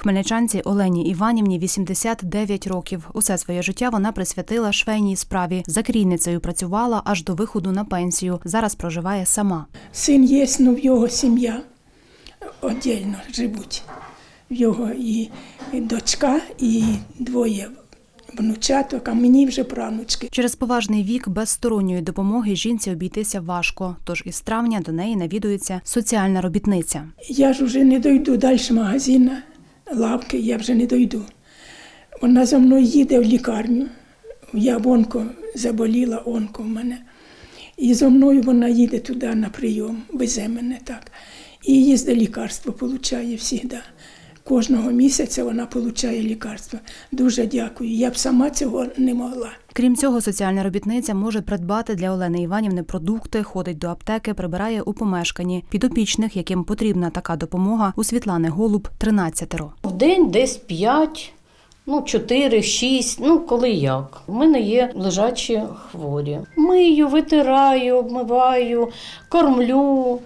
Хмельничанці Олені Іванівні 89 років. Усе своє життя вона присвятила швейній справі. Закрійницею працювала аж до виходу на пенсію. Зараз проживає сама. Син є, ну в його сім'я віддільно живуть. В його і, дочка, і двоє внучаток, а мені вже правнучки. Через поважний вік без сторонньої допомоги жінці обійтися важко. Тож із травня до неї навідується соціальна робітниця. Я ж вже не дойду далі магазина, лавки, я вже не дойду. Вона за мною їде в лікарню. Я в онко заболіла, онко в мене. І зо мною вона їде туди на прийом, везе мене так. І їздить лікарство, получає завжди. Кожного місяця вона получає лікарство. Дуже дякую. Я б сама цього не могла. Крім цього, соціальна робітниця може придбати для Олени Іванівни продукти, ходить до аптеки, прибирає у помешканні. Підопічних, яким потрібна така допомога, у Світлани Голуб 13 В день десь 5, ну 4, 6, ну коли як. У мене є лежачі хворі. Мию, витираю, обмиваю, кормлю,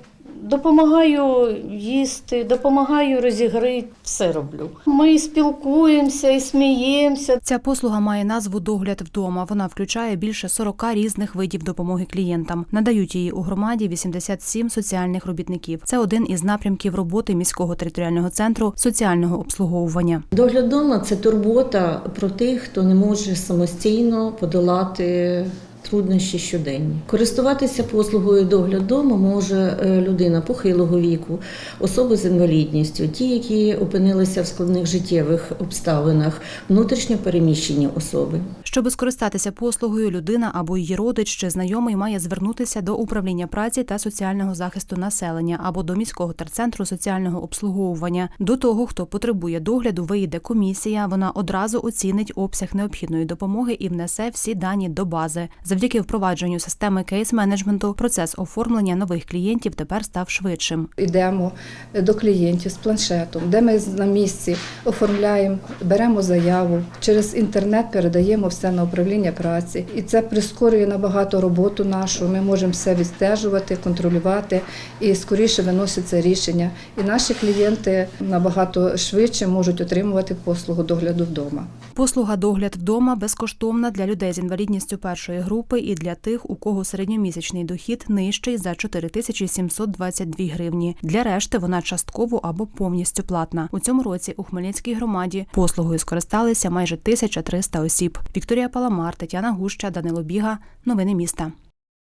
допомагаю їсти, допомагаю розігрити, все роблю. Ми спілкуємося і сміємося. Ця послуга має назву Догляд вдома. Вона включає більше 40 різних видів допомоги клієнтам. Надають її у громаді 87 соціальних робітників. Це один із напрямків роботи міського територіального центру соціального обслуговування. Догляд дома це турбота про тих, хто не може самостійно подолати. Труднощі щоденні. Користуватися послугою догляд дому може е, людина похилого віку, особи з інвалідністю, ті, які опинилися в складних життєвих обставинах, внутрішньо переміщені особи. Щоби скористатися послугою, людина або її родич чи знайомий має звернутися до управління праці та соціального захисту населення або до міського терцентру соціального обслуговування. До того, хто потребує догляду, вийде комісія. Вона одразу оцінить обсяг необхідної допомоги і внесе всі дані до бази. Завдяки впровадженню системи кейс-менеджменту процес оформлення нових клієнтів тепер став швидшим. Йдемо до клієнтів з планшетом, де ми на місці оформляємо, беремо заяву, через інтернет передаємо все на управління праці. І це прискорює набагато роботу нашу. Ми можемо все відстежувати, контролювати і скоріше виноситься рішення. І наші клієнти набагато швидше можуть отримувати послугу догляду вдома. Послуга догляд вдома безкоштовна для людей з інвалідністю першої групи і для тих, у кого середньомісячний дохід нижчий за 4722 гривні. Для решти вона частково або повністю платна. У цьому році у Хмельницькій громаді послугою скористалися майже 1300 осіб. Вікторія Паламар, Тетяна Гуща, Данило Біга. Новини міста.